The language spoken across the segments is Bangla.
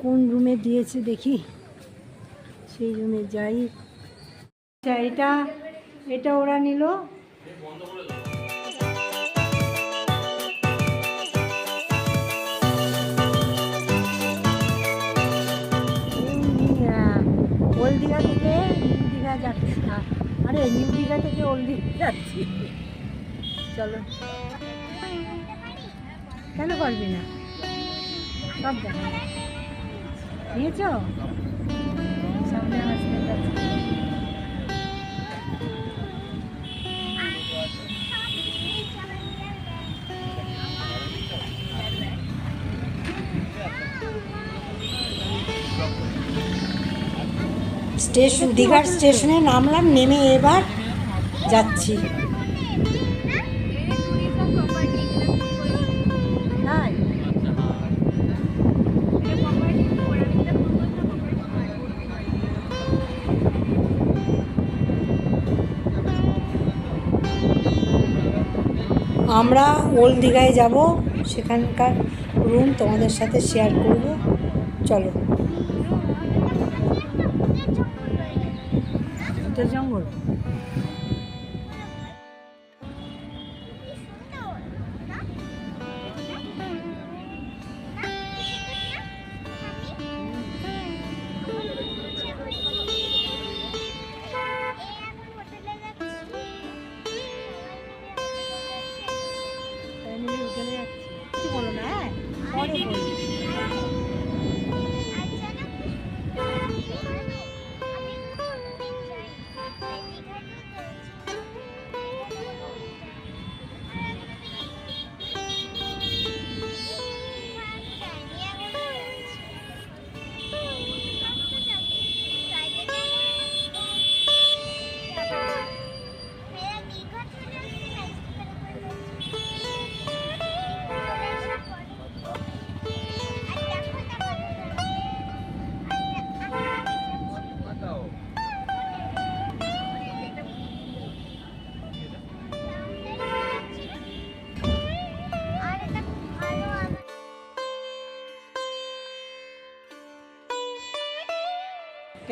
কোন রুমে দিয়েছে দেখি। সেই রুমে যাই। আচ্ছা এটা এটা ওরা নিল। থেকে নিউ দীঘা আরে নিউ দীঘা থেকে যাচ্ছি। চলো। কেন পারবি না? সব দেখা। নিয়েছ? স্টেশন দীঘার স্টেশনে নামলাম নেমে এবার যাচ্ছি। আমরা ওল্ড দীঘায় যাব সেখানকার রুম তোমাদের সাথে শেয়ার করব। চলো। জঙ্গল। Oh,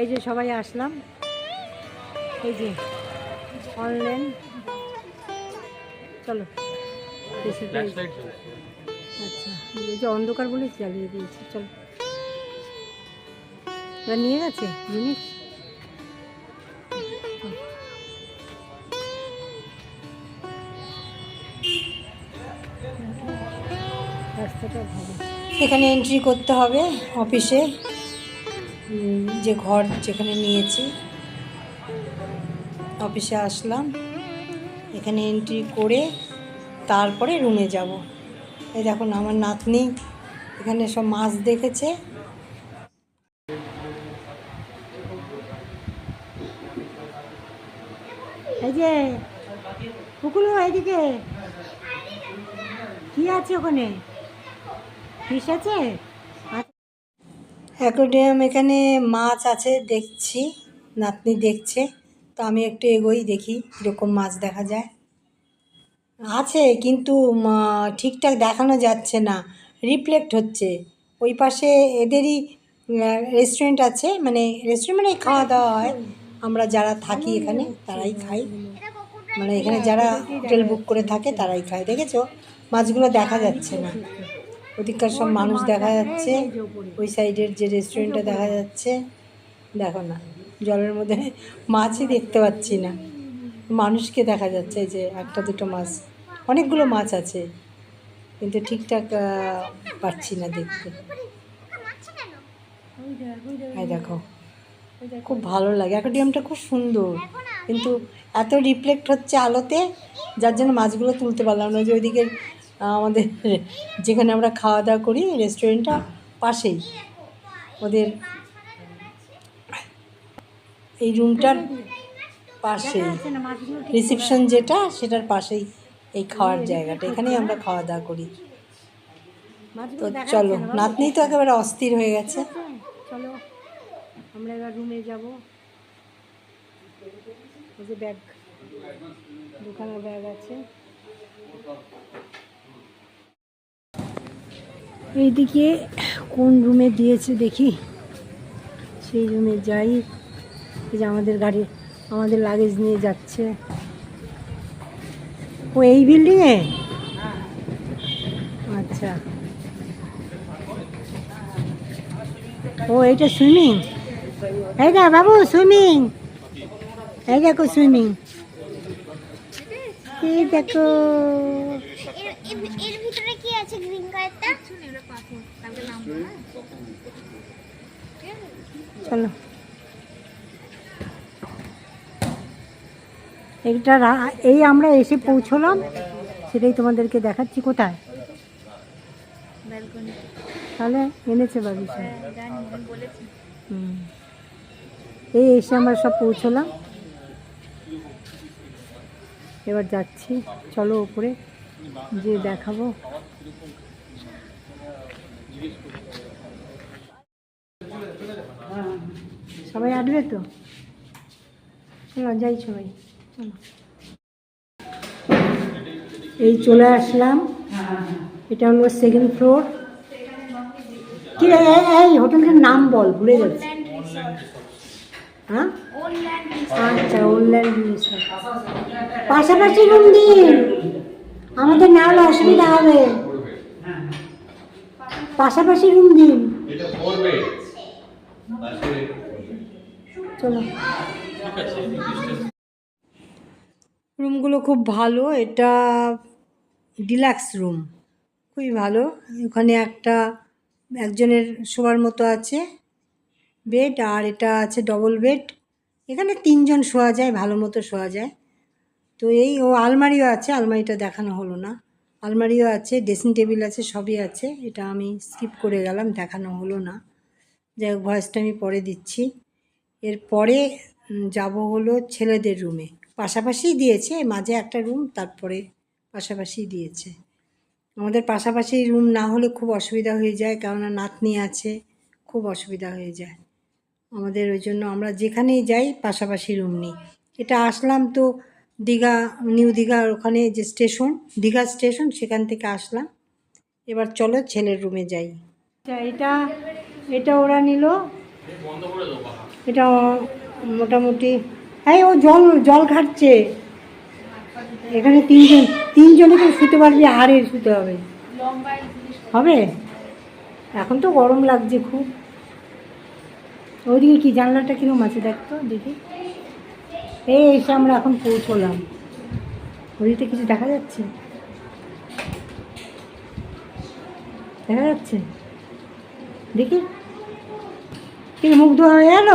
এই যে সবাই আসলাম। এই যে অনলাইন চলো আচ্ছা এই যে অন্ধকার বলে জ্বালিয়ে দিয়েছি চলো। এবার নিয়ে গেছে জিনিস? রাস্তাটা ভালো। এখানে এন্ট্রি করতে হবে অফিসে যে ঘর যেখানে নিয়েছি, অফিসে আসলাম। এখানে এন্ট্রি করে তারপরে রুমে যাব। এই দেখুন, আমার নাতনি এখানে সব মাছ দেখেছে। এই যে পুকুলো এদিকে। কি আছে ওখানে? ফিস আছে? অ্যাকোডিয়াম এখানে মাছ আছে, দেখছি, নাতনি দেখছে, তো আমি একটু এগোই দেখি কীরকম মাছ দেখা যায়। আছে, কিন্তু ঠিকঠাক দেখানো যাচ্ছে না রিফ্লেক্ট হচ্ছে। ওই পাশে এদেরই রেস্টুরেন্ট আছে মানে রেস্টুরেন্ট মানে খাওয়া দাওয়া হয়। আমরা যারা থাকি এখানে, তারাই খাই। মানে এখানে যারা হোটেল বুক করে থাকে, তারাই খায়, দেখেছ? মাছগুলো দেখা যাচ্ছে না। ওদিককার সব মানুষ দেখা যাচ্ছে ওই সাইডের যে রেস্টুরেন্টটা দেখা যাচ্ছে দেখো না জলের মধ্যে মাছই দেখতে পাচ্ছি না। মানুষকে দেখা যাচ্ছে যে একটা দুটো মাছ অনেকগুলো মাছ আছে কিন্তু ঠিকঠাক পাচ্ছি না দেখতে। এই দেখো খুব ভালো লাগে অ্যাকোডিয়ামটা খুব সুন্দর কিন্তু এত রিফ্লেক্ট হচ্ছে আলোতে যার জন্য মাছগুলো তুলতে পারলাম না যে ওইদিকে আমাদের যেখানে আমরা খাওয়া দাওয়া করি রেস্টুরেন্টটা পাশেই। ওদের এই রুমটার পাশেই। রিসেপশন যেটা, সেটার পাশেই এই খাওয়ার জায়গাটা। এখানেই আমরা খাওয়া দাওয়া করি। তো চলো, নাতনি তো একেবারে অস্থির হয়ে গেছে। চলো, আমরা এবার রুমে যাব। ব্যাগ দুখানা ব্যাগ আছে। এইদিকে কোন রুমে দিয়েছে দেখি। সেই রুমে যাই। এই যে আমাদের গাড়ি, আমাদের লাগেজ নিয়ে যাচ্ছে। ও এই বিল্ডিংয়ে আচ্ছা। ও এইটা সুইমিং দা বাবু সুইমিং এই দেখো সুইমিং এই দেখো। এর এর- এর ভিতরে কি আছে গ্রিন কালারটা চলো। এইটা এই আমরা এসে পৌঁছলাম সেটাই তোমাদেরকে দেখাচ্ছি কোথায়। তাহলে এনেছে বাবু সব। হুম। এই এসে আমরা সব পৌঁছলাম। এবার যাচ্ছি চলো উপরে। যে দেখাবো। সবাই আসবে তো? চলো যাই সবাই চলো। এই চলে আসলাম। এটা হলো সেকেন্ড ফ্লোর কি এই, হোটেলটার নাম বল ভুলে যাচ্ছি হ্যাঁ? আচ্ছা অনলাইন পাশাপাশি রুম দিন। আমাদের না হলে অসুবিধা হবে। পাশাপাশি রুম দিন। এটা ফোর বেড পাশে চলো রুমগুলো খুব ভালো এটা ডিলাক্স রুম খুবই ভালো ওখানে একটা একজনের শোয়ার মতো আছে বেড আর এটা আছে ডবল বেড এখানে তিনজন শোয়া যায় ভালো মতো শোয়া যায়। তো এই ও আলমারিও আছে, আলমারিটা দেখানো হলো না। আলমারিও আছে, ড্রেসিং টেবিল আছে, সবই আছে। এটা আমি স্কিপ করে গেলাম, দেখানো হলো না। যাই হোক, ভয়েসটা আমি পরে দিচ্ছি। এরপরে যাব হলো ছেলেদের রুমে পাশাপাশি দিয়েছে মাঝে একটা রুম তারপরে পাশাপাশি দিয়েছে। আমাদের পাশাপাশি রুম না হলে খুব অসুবিধা হয়ে যায়, কেননা নাতনি আছে, খুব অসুবিধা হয়ে যায়। আমাদের ওই জন্য আমরা যেখানেই যাই, পাশাপাশি রুম নিই। এটা আসলাম তো দীঘা, নিউ দীঘার ওখানে যে স্টেশন, দীঘা স্টেশন, সেখান থেকে আসলাম। এবার চলো ছেলের রুমে যাই। আচ্ছা এটা এটা ওরা নিল। এটা মোটামুটি হ্যাঁ ও জল জল খাচ্ছে। এখানে তিনজন তিনজনে তো শুতে পারবি আরে শুতে হবে। হবে? এখন তো গরম লাগছে খুব। ওইদিকে কি জানলাটা কীরকম আছে দেখতো দেখি। এই এসে আমরা এখন পৌঁছলাম। ওদিকে কিছু দেখা যাচ্ছে? দেখা যাচ্ছে? দেখি। কি মুগ্ধ হয়ে গেল?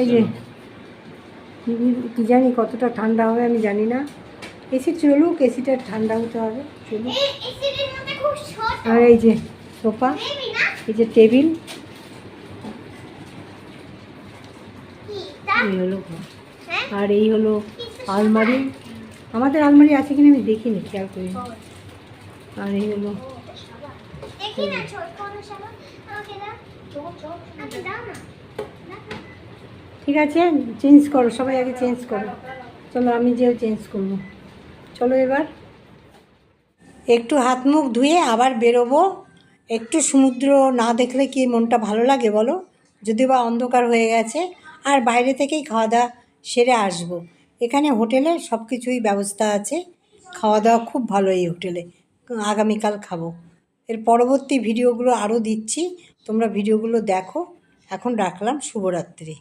এই যে কি জানি কতটা ঠান্ডা হবে আমি জানি না। এসি চলুক এসিটা ঠান্ডা হতে হবে চলুক। আর এই যে সোফা এই যে টেবিল কি তা এই হলো ঘর। হ্যাঁ? আর এই হলো আলমারি। আমাদের আলমারি আছে কিনা আমি দেখিনি খেয়াল করি আর এই হলো ঠিক আছে চেঞ্জ করো সবাই আগে চেঞ্জ করো। চলো আমি যেও চেঞ্জ করব। চলো এবার। একটু হাত মুখ ধুয়ে আবার বেরোবো। একটু সমুদ্র না দেখলে কি মনটা ভালো লাগে বলো? যদি বা অন্ধকার হয়ে গেছে আর বাইরে থেকেই খাওয়া দাওয়া সেরে আসব। এখানে হোটেলে সব কিছুই ব্যবস্থা আছে। খাওয়া দাওয়া খুব ভালো এই হোটেলে। আগামীকাল খাব। এর পরবর্তী ভিডিওগুলো আরও দিচ্ছি। তোমরা ভিডিওগুলো দেখো। এখন রাখলাম। শুভরাত্রি।